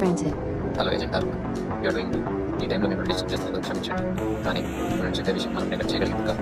Hello agent Arun. You are doing ఈ టైంలో మేము డిస్టర్బ్ చేస్తున్నందుకు క్షమించండి. కానీ మనం చెప్పే విషయం మనం నెగ్లెక్ట్ చేయగలిగింది కాదు.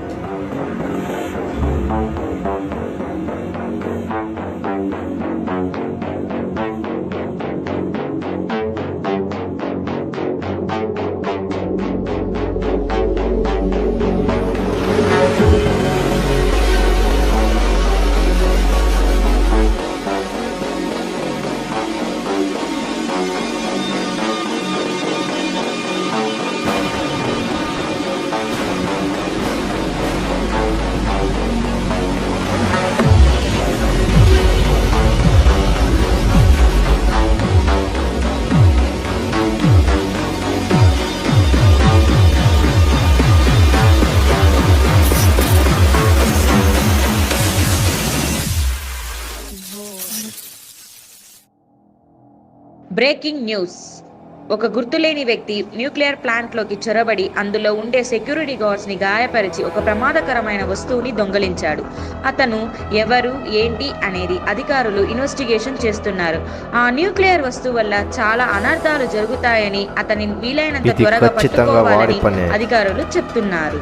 Breaking news. ఒక గుర్తులేని వ్యక్తి న్యూక్లియర్ ప్లాంట్లోకి చొరబడి అందులో ఉండే సెక్యూరిటీ గార్డ్స్ని గాయపరిచి ఒక ప్రమాదకరమైన వస్తువుని దొంగలించాడు. అతను ఎవరు ఏంటి అనేది అధికారులు ఇన్వెస్టిగేషన్ చేస్తున్నారు. ఆ న్యూక్లియర్ వస్తువు వల్ల చాలా అనర్థాలు జరుగుతాయని అతని వీలైనంత త్వరగా పట్టుకోవాలని. అధికారులు చెప్తున్నారు.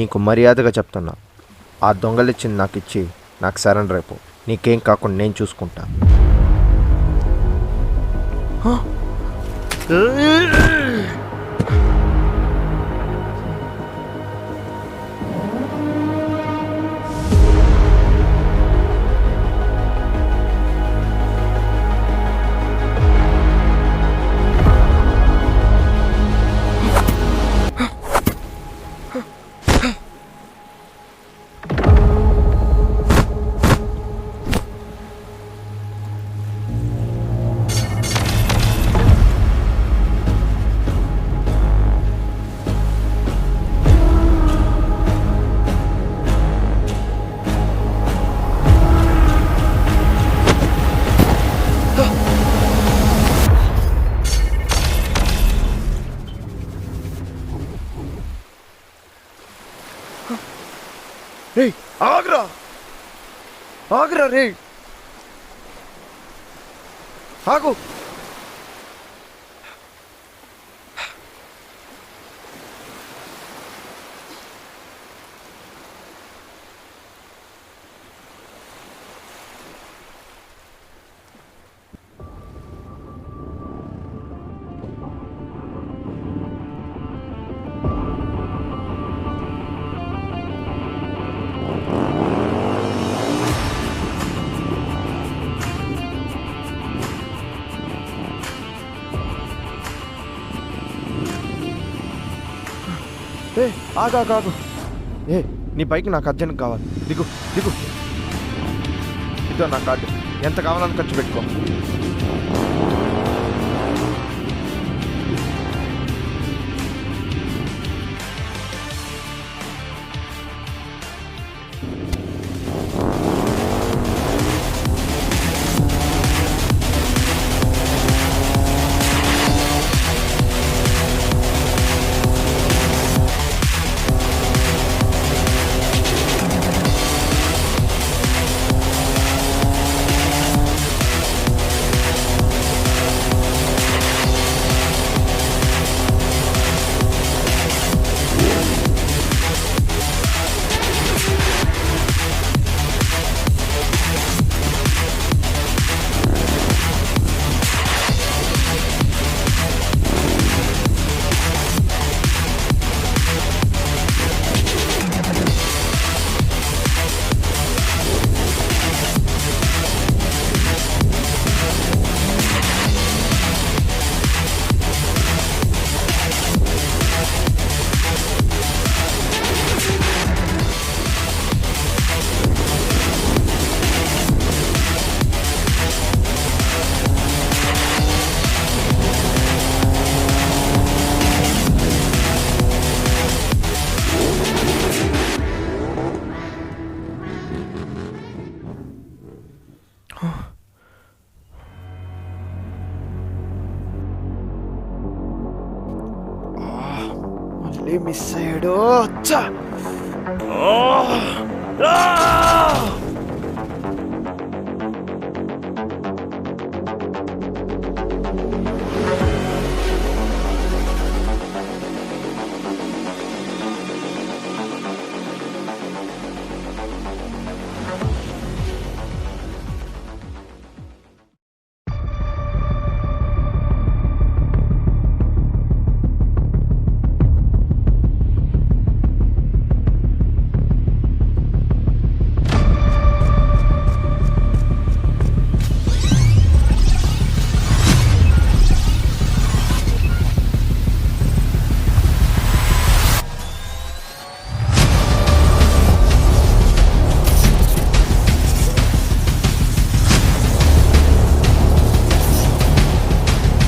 నీకు మర్యాదగా చెప్తున్నా. ఆ దొంగలిచ్చింది నాకు ఇచ్చి నాకు సరెండర్ అయిపో నీకేం కాకుండా నేను చూసుకుంటా. హ? రేయ్ ఆగ్రా. ఆగ్రా రే ఆగు. ఏ ఆగా కాదు ఏ నీ బైక్ నాకు అర్జెంట్ కావాలి. దిగు దిగు. ఇదో నా కార్డు. ఎంత కావాలని ఖర్చు పెట్టుకో. మళ్ళీ మిస్ అయ్యాడు ఆ! ఆ!